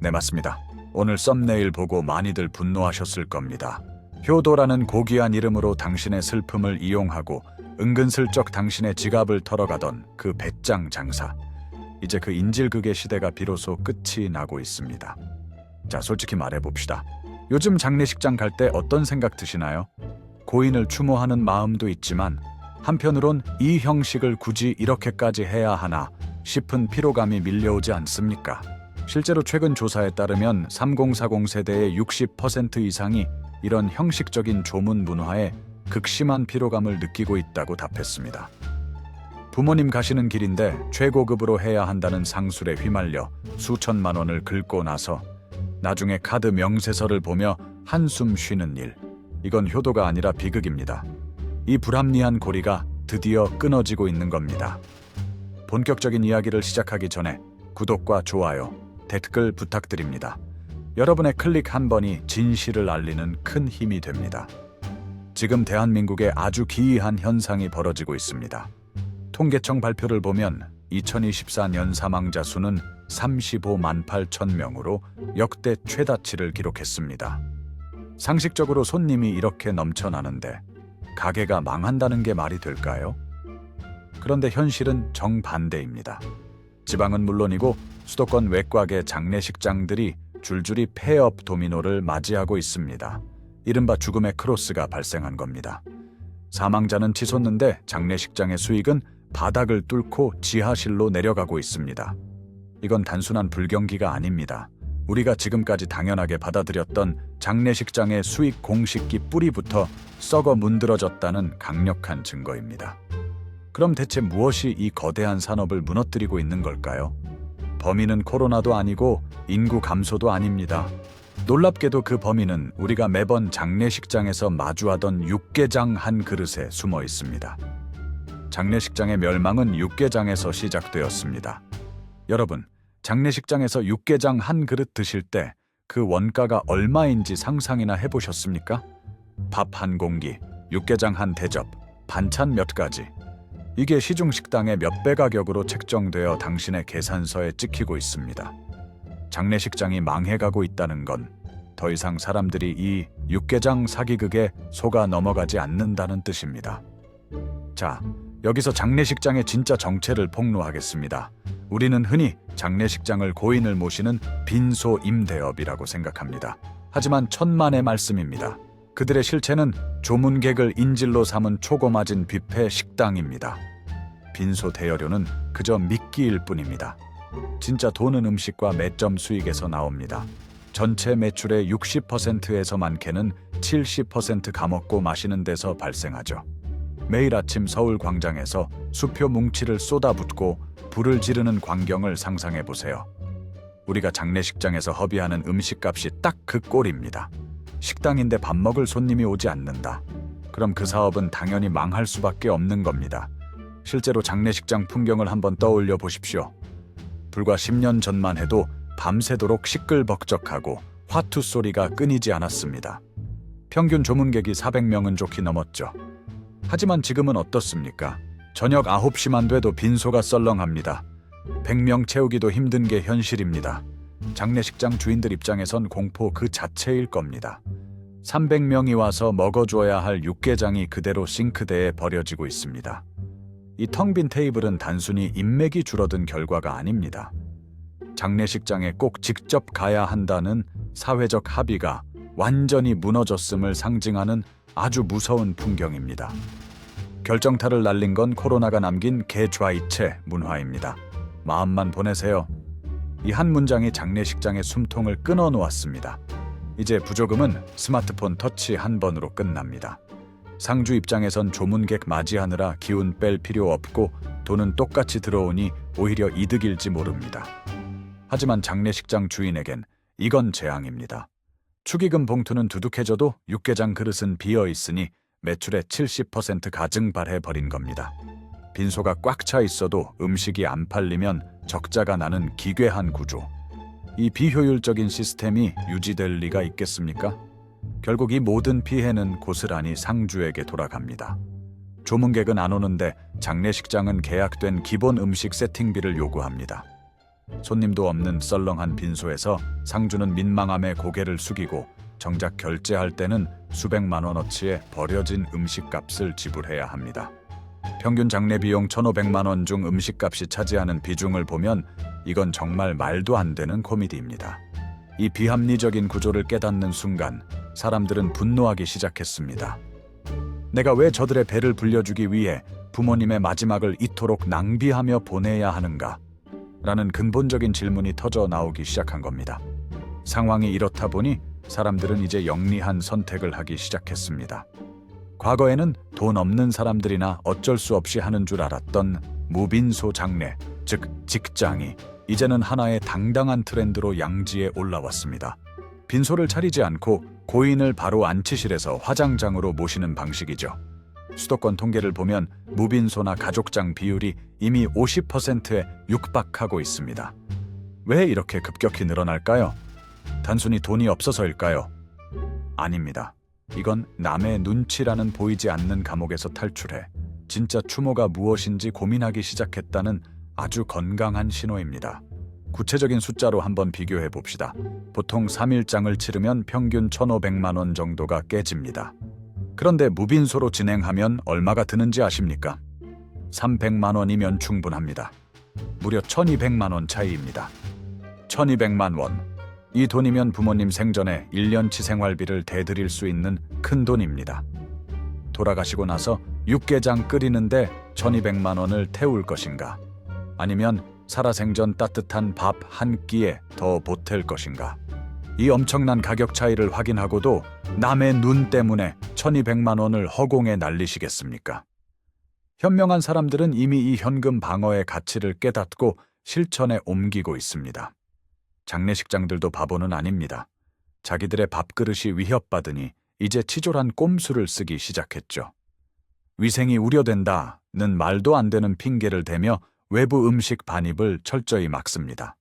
네, 맞습니다. 오늘 썸네일 보고 많이들 분노하셨을 겁니다. 효도라는 고귀한 이름으로 당신의 슬픔을 이용하고 은근슬쩍 당신의 지갑을 털어가던 그 배짱 장사. 이제 그 인질극의 시대가 비로소 끝이 나고 있습니다. 자, 솔직히 말해봅시다. 요즘 장례식장 갈 때 어떤 생각 드시나요? 고인을 추모하는 마음도 있지만 한편으론 이 형식을 굳이 이렇게까지 해야 하나 싶은 피로감이 밀려오지 않습니까? 실제로 최근 조사에 따르면 3040 세대의 60% 이상이 이런 형식적인 조문 문화에 극심한 피로감을 느끼고 있다고 답했습니다. 부모님 가시는 길인데 최고급으로 해야 한다는 상술에 휘말려 수천만 원을 긁고 나서 나중에 카드 명세서를 보며 한숨 쉬는 일. 이건 효도가 아니라 비극입니다. 이 불합리한 고리가 드디어 끊어지고 있는 겁니다. 본격적인 이야기를 시작하기 전에 구독과 좋아요, 댓글 부탁드립니다. 여러분의 클릭 한 번이 진실을 알리는 큰 힘이 됩니다. 지금 대한민국에 아주 기이한 현상이 벌어지고 있습니다. 통계청 발표를 보면 2024년 사망자 수는 35만 8천 명으로 역대 최다치를 기록했습니다. 상식적으로 손님이 이렇게 넘쳐나는데 가게가 망한다는 게 말이 될까요? 그런데 현실은 정반대입니다. 지방은 물론이고 수도권 외곽의 장례식장들이 줄줄이 폐업 도미노를 맞이하고 있습니다. 이른바 죽음의 크로스가 발생한 겁니다. 사망자는 치솟는데 장례식장의 수익은 바닥을 뚫고 지하실로 내려가고 있습니다. 이건 단순한 불경기가 아닙니다. 우리가 지금까지 당연하게 받아들였던 장례식장의 수익 공식기 뿌리부터 썩어 문드러졌다는 강력한 증거입니다. 그럼 대체 무엇이 이 거대한 산업을 무너뜨리고 있는 걸까요? 범인은 코로나도 아니고 인구 감소도 아닙니다. 놀랍게도 그 범인은 우리가 매번 장례식장에서 마주하던 육개장 한 그릇에 숨어 있습니다. 장례식장의 멸망은 육개장에서 시작되었습니다. 여러분, 장례식장에서 육개장 한 그릇 드실 때 그 원가가 얼마인지 상상이나 해보셨습니까? 밥 한 공기, 육개장 한 대접, 반찬 몇 가지. 이게 시중 식당의 몇 배 가격으로 책정되어 당신의 계산서에 찍히고 있습니다. 장례식장이 망해가고 있다는 건 더 이상 사람들이 이 육개장 사기극에 속아 넘어가지 않는다는 뜻입니다. 자, 여기서 장례식장의 진짜 정체를 폭로하겠습니다. 우리는 흔히 장례식장을 고인을 모시는 빈소 임대업이라고 생각합니다. 하지만 천만의 말씀입니다. 그들의 실체는 조문객을 인질로 삼은 초고맞은 뷔페 식당입니다. 빈소 대여료는 그저 미끼일 뿐입니다. 진짜 돈은 음식과 매점 수익에서 나옵니다. 전체 매출의 60%에서 많게는 70% 가먹고 마시는 데서 발생하죠. 매일 아침 서울 광장에서 수표 뭉치를 쏟아붓고 불을 지르는 광경을 상상해 보세요. 우리가 장례식장에서 허비하는 음식값이 딱 그 꼴입니다. 식당인데 밥 먹을 손님이 오지 않는다. 그럼 그 사업은 당연히 망할 수밖에 없는 겁니다. 실제로 장례식장 풍경을 한번 떠올려 보십시오. 불과 10년 전만 해도 밤새도록 시끌벅적하고 화투 소리가 끊이지 않았습니다. 평균 조문객이 400명은 좋게 넘었죠. 하지만 지금은 어떻습니까? 저녁 9시만 돼도 빈소가 썰렁합니다. 100명 채우기도 힘든 게 현실입니다. 장례식장 주인들 입장에선 공포 그 자체일 겁니다. 300명이 와서 먹어줘야 할 육개장이 그대로 싱크대에 버려지고 있습니다. 이 텅 빈 테이블은 단순히 인맥이 줄어든 결과가 아닙니다. 장례식장에 꼭 직접 가야 한다는 사회적 합의가 완전히 무너졌음을 상징하는 아주 무서운 풍경입니다. 결정타를 날린 건 코로나가 남긴 개좌이체 문화입니다. 마음만 보내세요. 이 한 문장이 장례식장의 숨통을 끊어 놓았습니다. 이제 부조금은 스마트폰 터치 한 번으로 끝납니다. 상주 입장에선 조문객 맞이하느라 기운 뺄 필요 없고 돈은 똑같이 들어오니 오히려 이득일지 모릅니다. 하지만 장례식장 주인에겐 이건 재앙입니다. 축의금 봉투는 두둑해져도 육개장 그릇은 비어 있으니 매출의 70% 가증 발해 버린 겁니다. 빈소가 꽉 차 있어도 음식이 안 팔리면 적자가 나는 기괴한 구조. 이 비효율적인 시스템이 유지될 리가 있겠습니까? 결국 이 모든 피해는 고스란히 상주에게 돌아갑니다. 조문객은 안 오는데 장례식장은 계약된 기본 음식 세팅비를 요구합니다. 손님도 없는 썰렁한 빈소에서 상주는 민망함에 고개를 숙이고 정작 결제할 때는 수백만 원어치의 버려진 음식값을 지불해야 합니다. 평균 장례 비용 1,500만 원 중 음식값이 차지하는 비중을 보면 이건 정말 말도 안 되는 코미디입니다. 이 비합리적인 구조를 깨닫는 순간 사람들은 분노하기 시작했습니다. 내가 왜 저들의 배를 불려주기 위해 부모님의 마지막을 이토록 낭비하며 보내야 하는가? 라는 근본적인 질문이 터져 나오기 시작한 겁니다. 상황이 이렇다 보니 사람들은 이제 영리한 선택을 하기 시작했습니다. 과거에는 돈 없는 사람들이나 어쩔 수 없이 하는 줄 알았던 무빈소 장례, 즉 직장이 이제는 하나의 당당한 트렌드로 양지에 올라왔습니다. 빈소를 차리지 않고 고인을 바로 안치실에서 화장장으로 모시는 방식이죠. 수도권 통계를 보면 무빈소나 가족장 비율이 이미 50%에 육박하고 있습니다. 왜 이렇게 급격히 늘어날까요? 단순히 돈이 없어서일까요? 아닙니다. 이건 남의 눈치라는 보이지 않는 감옥에서 탈출해 진짜 추모가 무엇인지 고민하기 시작했다는 아주 건강한 신호입니다. 구체적인 숫자로 한번 비교해 봅시다. 보통 3일장을 치르면 평균 1,500만 원 정도가 깨집니다. 그런데 무빈소로 진행하면 얼마가 드는지 아십니까? 300만 원이면 충분합니다. 무려 1,200만 원 차이입니다. 1,200만 원. 이 돈이면 부모님 생전에 1년치 생활비를 대드릴 수 있는 큰 돈입니다. 돌아가시고 나서 육개장 끓이는데 1,200만 원을 태울 것인가? 아니면 살아생전 따뜻한 밥 한 끼에 더 보탤 것인가? 이 엄청난 가격 차이를 확인하고도 남의 눈 때문에 1200만 원을 허공에 날리시겠습니까? 현명한 사람들은 이미 이 현금 방어의 가치를 깨닫고 실천에 옮기고 있습니다. 장례식장들도 바보는 아닙니다. 자기들의 밥그릇이 위협받으니 이제 치졸한 꼼수를 쓰기 시작했죠. 위생이 우려된다는 말도 안 되는 핑계를 대며 외부 음식 반입을 철저히 막습니다.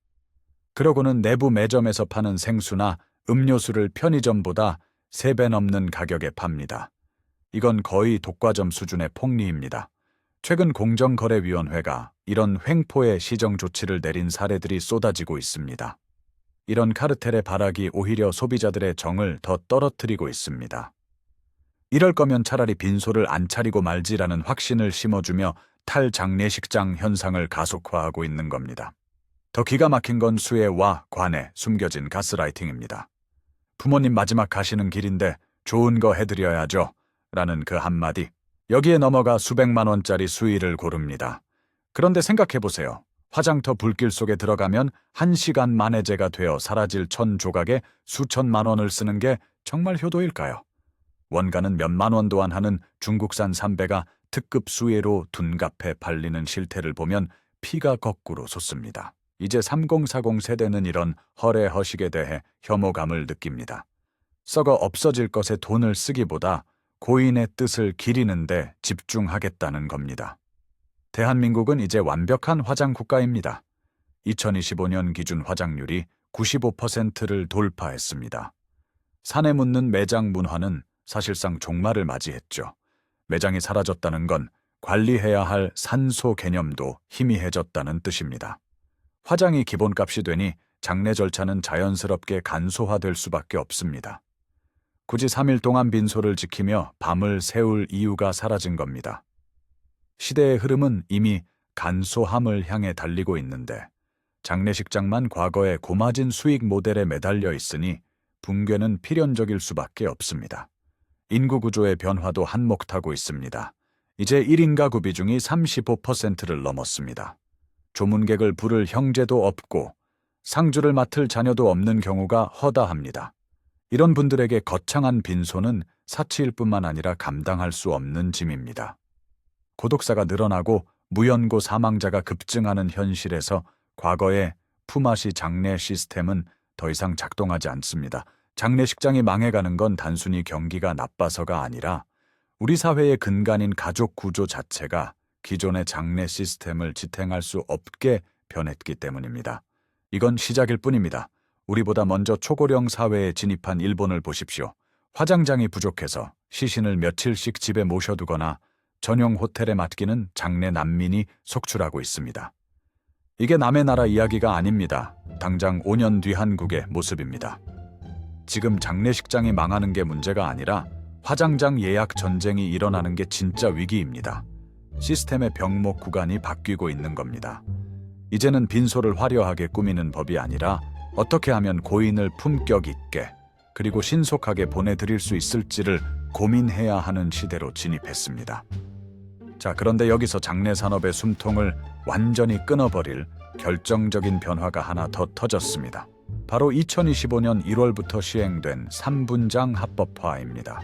그러고는 내부 매점에서 파는 생수나 음료수를 편의점보다 3배 넘는 가격에 팝니다. 이건 거의 독과점 수준의 폭리입니다. 최근 공정거래위원회가 이런 횡포의 시정 조치를 내린 사례들이 쏟아지고 있습니다. 이런 카르텔의 발악이 오히려 소비자들의 정을 더 떨어뜨리고 있습니다. 이럴 거면 차라리 빈소를 안 차리고 말지라는 확신을 심어주며 탈장례식장 현상을 가속화하고 있는 겁니다. 더 기가 막힌 건 수혜와 관에 숨겨진 가스라이팅입니다. 부모님 마지막 가시는 길인데 좋은 거 해드려야죠. 라는 그 한마디. 여기에 넘어가 수백만 원짜리 수위를 고릅니다. 그런데 생각해보세요. 화장터 불길 속에 들어가면 한 시간 만해제가 되어 사라질 천 조각에 수천만 원을 쓰는 게 정말 효도일까요? 원가는 몇만 원 도 안 하는 중국산 삼배가 특급 수혜로 둔갑해 팔리는 실태를 보면 피가 거꾸로 솟습니다. 이제 3040 세대는 이런 허례 허식에 대해 혐오감을 느낍니다. 썩어 없어질 것에 돈을 쓰기보다 고인의 뜻을 기리는데 집중하겠다는 겁니다. 대한민국은 이제 완벽한 화장 국가입니다. 2025년 기준 화장률이 95%를 돌파했습니다. 산에 묻는 매장 문화는 사실상 종말을 맞이했죠. 매장이 사라졌다는 건 관리해야 할 산소 개념도 희미해졌다는 뜻입니다. 화장이 기본값이 되니 장례 절차는 자연스럽게 간소화될 수밖에 없습니다. 굳이 3일 동안 빈소를 지키며 밤을 새울 이유가 사라진 겁니다. 시대의 흐름은 이미 간소함을 향해 달리고 있는데 장례식장만 과거의 고마진 수익 모델에 매달려 있으니 붕괴는 필연적일 수밖에 없습니다. 인구 구조의 변화도 한몫하고 있습니다. 이제 1인 가구 비중이 35%를 넘었습니다. 조문객을 부를 형제도 없고 상주를 맡을 자녀도 없는 경우가 허다합니다. 이런 분들에게 거창한 빈소는 사치일 뿐만 아니라 감당할 수 없는 짐입니다. 고독사가 늘어나고 무연고 사망자가 급증하는 현실에서 과거의 품앗이 장례 시스템은 더 이상 작동하지 않습니다. 장례식장이 망해가는 건 단순히 경기가 나빠서가 아니라 우리 사회의 근간인 가족 구조 자체가 기존의 장례 시스템을 지탱할 수 없게 변했기 때문입니다. 이건 시작일 뿐입니다. 우리보다 먼저 초고령 사회에 진입한 일본을 보십시오. 화장장이 부족해서 시신을 며칠씩 집에 모셔두거나 전용 호텔에 맡기는 장례 난민이 속출하고 있습니다. 이게 남의 나라 이야기가 아닙니다. 당장 5년 뒤 한국의 모습입니다. 지금 장례식장이 망하는 게 문제가 아니라 화장장 예약 전쟁이 일어나는 게 진짜 위기입니다. 시스템의 병목 구간이 바뀌고 있는 겁니다. 이제는 빈소를 화려하게 꾸미는 법이 아니라 어떻게 하면 고인을 품격 있게 그리고 신속하게 보내드릴 수 있을지를 고민해야 하는 시대로 진입했습니다. 자, 그런데 여기서 장례 산업의 숨통을 완전히 끊어버릴 결정적인 변화가 하나 더 터졌습니다. 바로 2025년 1월부터 시행된 3분장 합법화입니다.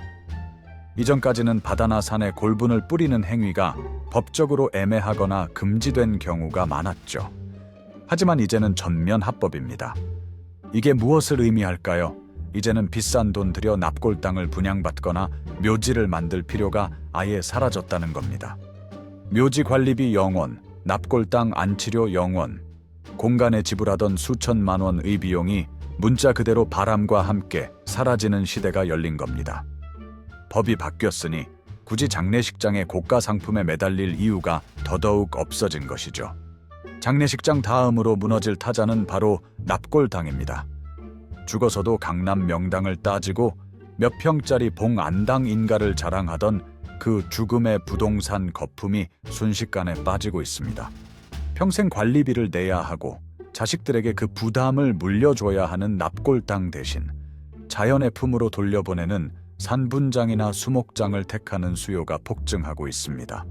이전까지는 바다나 산에 골분을 뿌리는 행위가 법적으로 애매하거나 금지된 경우가 많았죠. 하지만 이제는 전면 합법입니다. 이게 무엇을 의미할까요? 이제는 비싼 돈 들여 납골 땅을 분양받거나 묘지를 만들 필요가 아예 사라졌다는 겁니다. 묘지 관리비 0원, 납골 땅 안치료 0원, 공간에 지불하던 수천만 원의 비용이 문자 그대로 바람과 함께 사라지는 시대가 열린 겁니다. 법이 바뀌었으니 굳이 장례식장의 고가 상품에 매달릴 이유가 더더욱 없어진 것이죠. 장례식장 다음으로 무너질 타자는 바로 납골당입니다. 죽어서도 강남 명당을 따지고 몇 평짜리 봉 안당 인가를 자랑하던 그 죽음의 부동산 거품이 순식간에 빠지고 있습니다. 평생 관리비를 내야 하고 자식들에게 그 부담을 물려줘야 하는 납골당 대신 자연의 품으로 돌려보내는 산분장이나 수목장을 택하는 수요가 폭증하고 있습니다.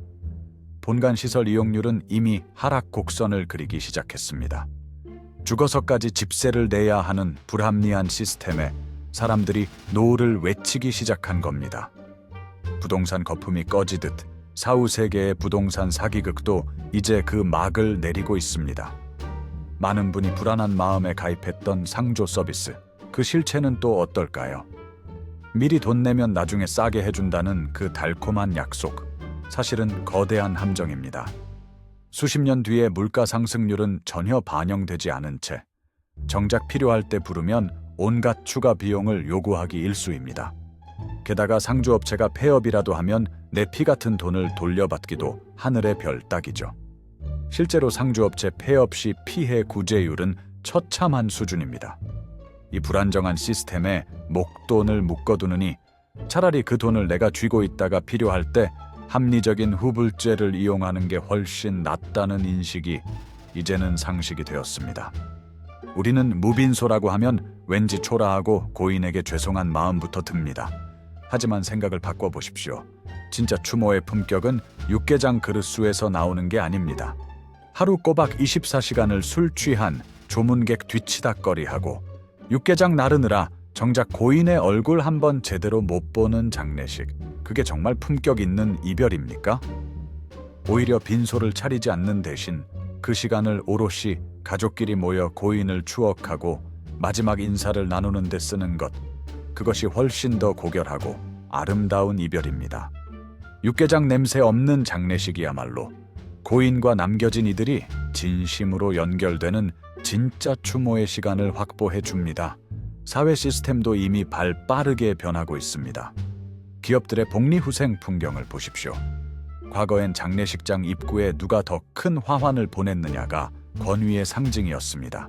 본관 시설 이용률은 이미 하락 곡선을 그리기 시작했습니다. 죽어서까지 집세를 내야 하는 불합리한 시스템에 사람들이 노를 외치기 시작한 겁니다. 부동산 거품이 꺼지듯 사후 세계의 부동산 사기극도 이제 그 막을 내리고 있습니다. 많은 분이 불안한 마음에 가입했던 상조 서비스, 그 실체는 또 어떨까요? 미리 돈 내면 나중에 싸게 해준다는 그 달콤한 약속, 사실은 거대한 함정입니다. 수십 년 뒤에 물가 상승률은 전혀 반영되지 않은 채 정작 필요할 때 부르면 온갖 추가 비용을 요구하기 일쑤입니다. 게다가 상주업체가 폐업이라도 하면 내 피 같은 돈을 돌려받기도 하늘의 별 따기죠. 실제로 상주업체 폐업 시 피해 구제율은 처참한 수준입니다. 이 불안정한 시스템에 목돈을 묶어두느니 차라리 그 돈을 내가 쥐고 있다가 필요할 때 합리적인 후불제를 이용하는 게 훨씬 낫다는 인식이 이제는 상식이 되었습니다. 우리는 무빈소라고 하면 왠지 초라하고 고인에게 죄송한 마음부터 듭니다. 하지만 생각을 바꿔보십시오. 진짜 추모의 품격은 육개장 그릇수에서 나오는 게 아닙니다. 하루 꼬박 24시간을 술 취한 조문객 뒤치다거리하고 육개장 나르느라 정작 고인의 얼굴 한번 제대로 못 보는 장례식. 그게 정말 품격 있는 이별입니까? 오히려 빈소를 차리지 않는 대신 그 시간을 오롯이 가족끼리 모여 고인을 추억하고 마지막 인사를 나누는 데 쓰는 것. 그것이 훨씬 더 고결하고 아름다운 이별입니다. 육개장 냄새 없는 장례식이야말로 고인과 남겨진 이들이 진심으로 연결되는 진짜 추모의 시간을 확보해 줍니다. 사회 시스템도 이미 발 빠르게 변하고 있습니다. 기업들의 복리후생 풍경을 보십시오. 과거엔 장례식장 입구에 누가 더 큰 화환을 보냈느냐가 권위의 상징이었습니다.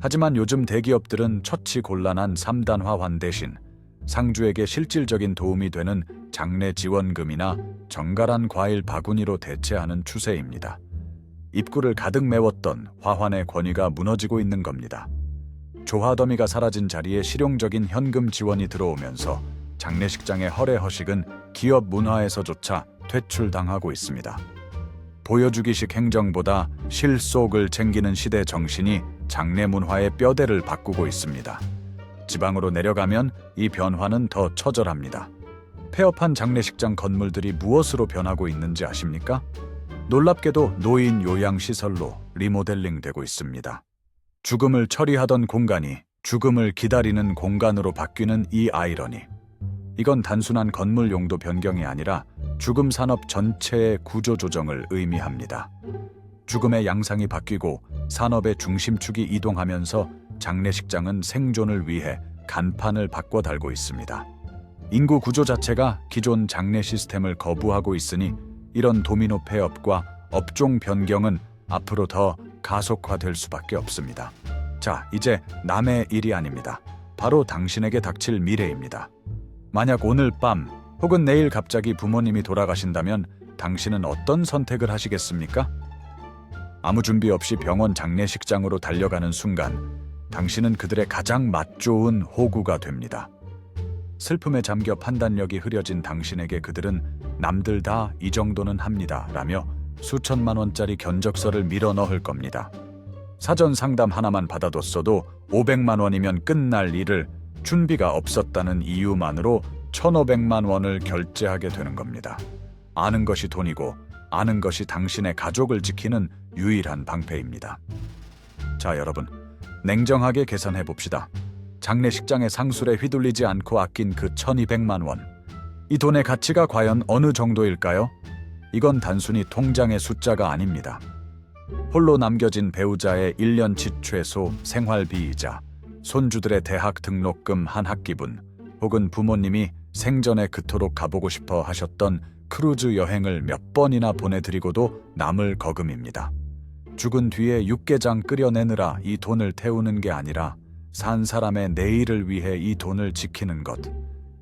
하지만 요즘 대기업들은 처치 곤란한 3단 화환 대신 상주에게 실질적인 도움이 되는 장례 지원금이나 정갈한 과일 바구니로 대체하는 추세입니다. 입구를 가득 메웠던 화환의 권위가 무너지고 있는 겁니다. 조화더미가 사라진 자리에 실용적인 현금 지원이 들어오면서 장례식장의 허례 허식은 기업 문화에서조차 퇴출당하고 있습니다. 보여주기식 행정보다 실속을 챙기는 시대 정신이 장례 문화의 뼈대를 바꾸고 있습니다. 지방으로 내려가면 이 변화는 더 처절합니다. 폐업한 장례식장 건물들이 무엇으로 변하고 있는지 아십니까? 놀랍게도 노인 요양시설로 리모델링 되고 있습니다. 죽음을 처리하던 공간이 죽음을 기다리는 공간으로 바뀌는 이 아이러니. 이건 단순한 건물 용도 변경이 아니라 죽음 산업 전체의 구조 조정을 의미합니다. 죽음의 양상이 바뀌고 산업의 중심축이 이동하면서 장례식장은 생존을 위해 간판을 바꿔 달고 있습니다. 인구 구조 자체가 기존 장례 시스템을 거부하고 있으니 이런 도미노 폐업과 업종 변경은 앞으로 더 가속화될 수밖에 없습니다. 자, 이제 남의 일이 아닙니다. 바로 당신에게 닥칠 미래입니다. 만약 오늘 밤 혹은 내일 갑자기 부모님이 돌아가신다면 당신은 어떤 선택을 하시겠습니까? 아무 준비 없이 병원 장례식장으로 달려가는 순간 당신은 그들의 가장 맛 좋은 호구가 됩니다. 슬픔에 잠겨 판단력이 흐려진 당신에게 그들은 남들 다 이 정도는 합니다. 라며 수천만 원짜리 견적서를 밀어 넣을 겁니다. 사전 상담 하나만 받아뒀어도 500만 원이면 끝날 일을 준비가 없었다는 이유만으로 1,500만 원을 결제하게 되는 겁니다. 아는 것이 돈이고 아는 것이 당신의 가족을 지키는 유일한 방패입니다. 자, 여러분. 냉정하게 계산해 봅시다. 장례식장의 상술에 휘둘리지 않고 아낀 그 1200만 원. 이 돈의 가치가 과연 어느 정도일까요? 이건 단순히 통장의 숫자가 아닙니다. 홀로 남겨진 배우자의 1년치 최소 생활비이자 손주들의 대학 등록금 한 학기분 혹은 부모님이 생전에 그토록 가보고 싶어 하셨던 크루즈 여행을 몇 번이나 보내드리고도 남을 거금입니다. 죽은 뒤에 육개장 끓여내느라 이 돈을 태우는 게 아니라 산 사람의 내일을 위해 이 돈을 지키는 것.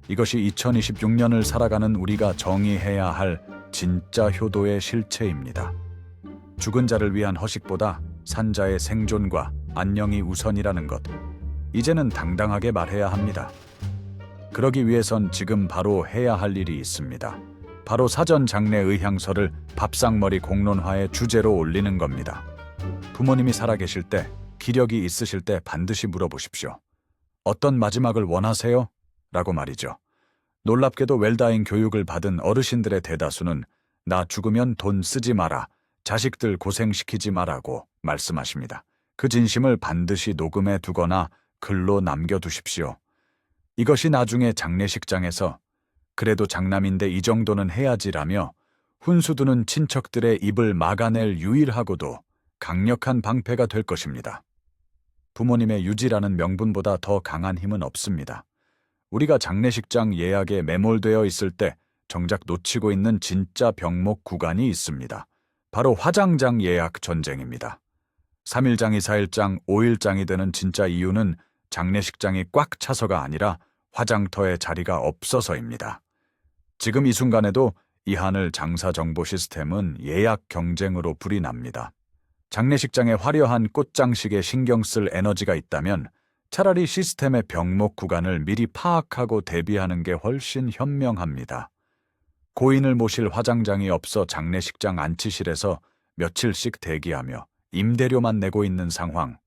이것이 2026년을 살아가는 우리가 정의해야 할 진짜 효도의 실체입니다. 죽은 자를 위한 허식보다 산자의 생존과 안녕이 우선이라는 것. 이제는 당당하게 말해야 합니다. 그러기 위해선 지금 바로 해야 할 일이 있습니다. 바로 사전 장례 의향서를 밥상머리 공론화의 주제로 올리는 겁니다. 부모님이 살아계실 때, 기력이 있으실 때 반드시 물어보십시오. 어떤 마지막을 원하세요? 라고 말이죠. 놀랍게도 웰다잉 교육을 받은 어르신들의 대다수는 나 죽으면 돈 쓰지 마라, 자식들 고생시키지 마라고 말씀하십니다. 그 진심을 반드시 녹음해 두거나 글로 남겨두십시오. 이것이 나중에 장례식장에서 그래도 장남인데 이 정도는 해야지라며 훈수두는 친척들의 입을 막아낼 유일하고도 강력한 방패가 될 것입니다. 부모님의 유지라는 명분보다 더 강한 힘은 없습니다. 우리가 장례식장 예약에 매몰되어 있을 때 정작 놓치고 있는 진짜 병목 구간이 있습니다. 바로 화장장 예약 전쟁입니다. 3일장이 4일장, 5일장이 되는 진짜 이유는 장례식장이 꽉 차서가 아니라 화장터에 자리가 없어서입니다. 지금 이 순간에도 이 하늘 장사 정보 시스템은 예약 경쟁으로 불이 납니다. 장례식장의 화려한 꽃장식에 신경 쓸 에너지가 있다면 차라리 시스템의 병목 구간을 미리 파악하고 대비하는 게 훨씬 현명합니다. 고인을 모실 화장장이 없어 장례식장 안치실에서 며칠씩 대기하며 임대료만 내고 있는 상황.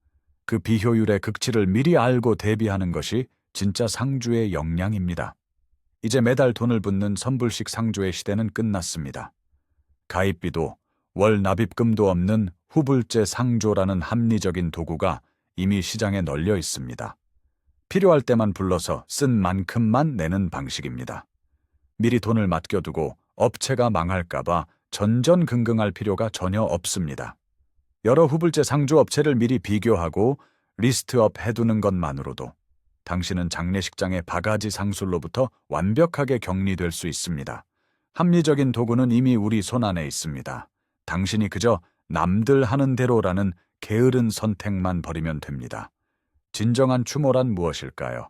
그 비효율의 극치를 미리 알고 대비하는 것이 진짜 상주의 역량입니다. 이제 매달 돈을 붓는 선불식 상조의 시대는 끝났습니다. 가입비도 월 납입금도 없는 후불제 상조라는 합리적인 도구가 이미 시장에 널려 있습니다. 필요할 때만 불러서 쓴 만큼만 내는 방식입니다. 미리 돈을 맡겨두고 업체가 망할까봐 전전긍긍할 필요가 전혀 없습니다. 여러 후불제 상조 업체를 미리 비교하고 리스트업 해두는 것만으로도 당신은 장례식장의 바가지 상술로부터 완벽하게 격리될 수 있습니다. 합리적인 도구는 이미 우리 손 안에 있습니다. 당신이 그저 남들 하는 대로라는 게으른 선택만 버리면 됩니다. 진정한 추모란 무엇일까요?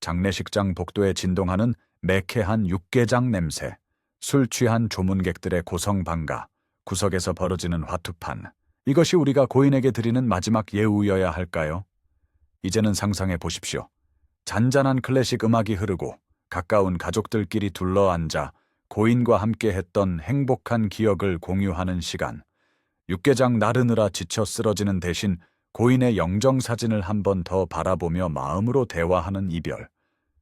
장례식장 복도에 진동하는 매캐한 육개장 냄새, 술 취한 조문객들의 고성방가, 구석에서 벌어지는 화투판. 이것이 우리가 고인에게 드리는 마지막 예우여야 할까요? 이제는 상상해 보십시오. 잔잔한 클래식 음악이 흐르고 가까운 가족들끼리 둘러앉아 고인과 함께 했던 행복한 기억을 공유하는 시간. 육개장 나르느라 지쳐 쓰러지는 대신 고인의 영정 사진을 한 번 더 바라보며 마음으로 대화하는 이별.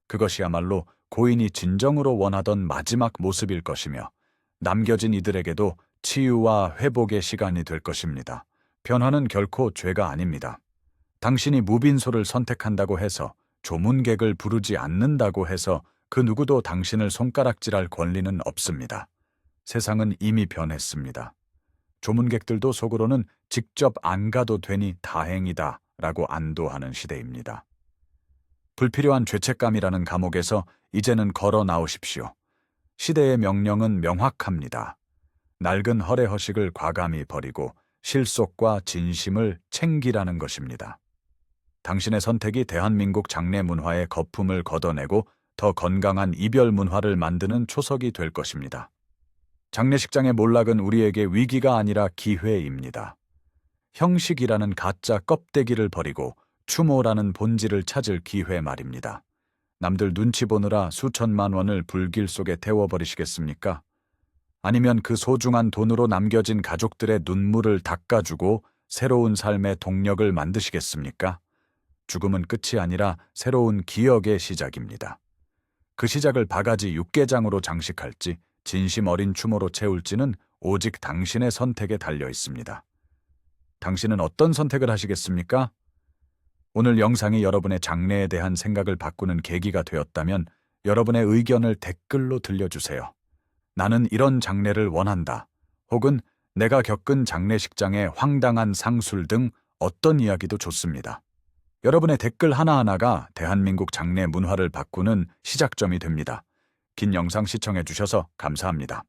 그것이야말로 고인이 진정으로 원하던 마지막 모습일 것이며 남겨진 이들에게도 치유와 회복의 시간이 될 것입니다. 변화는 결코 죄가 아닙니다. 당신이 무빈소를 선택한다고 해서 조문객을 부르지 않는다고 해서 그 누구도 당신을 손가락질할 권리는 없습니다. 세상은 이미 변했습니다. 조문객들도 속으로는 직접 안 가도 되니 다행이다 라고 안도하는 시대입니다. 불필요한 죄책감이라는 감옥에서 이제는 걸어 나오십시오. 시대의 명령은 명확합니다. 낡은 허례허식을 과감히 버리고 실속과 진심을 챙기라는 것입니다. 당신의 선택이 대한민국 장례 문화의 거품을 걷어내고 더 건강한 이별 문화를 만드는 초석이 될 것입니다. 장례식장의 몰락은 우리에게 위기가 아니라 기회입니다. 형식이라는 가짜 껍데기를 버리고 추모라는 본질을 찾을 기회 말입니다. 남들 눈치 보느라 수천만 원을 불길 속에 태워버리시겠습니까? 아니면 그 소중한 돈으로 남겨진 가족들의 눈물을 닦아주고 새로운 삶의 동력을 만드시겠습니까? 죽음은 끝이 아니라 새로운 기억의 시작입니다. 그 시작을 바가지 육개장으로 장식할지 진심 어린 추모로 채울지는 오직 당신의 선택에 달려 있습니다. 당신은 어떤 선택을 하시겠습니까? 오늘 영상이 여러분의 장래에 대한 생각을 바꾸는 계기가 되었다면 여러분의 의견을 댓글로 들려주세요. 나는 이런 장례를 원한다. 혹은 내가 겪은 장례식장의 황당한 상술 등 어떤 이야기도 좋습니다. 여러분의 댓글 하나하나가 대한민국 장례 문화를 바꾸는 시작점이 됩니다. 긴 영상 시청해 주셔서 감사합니다.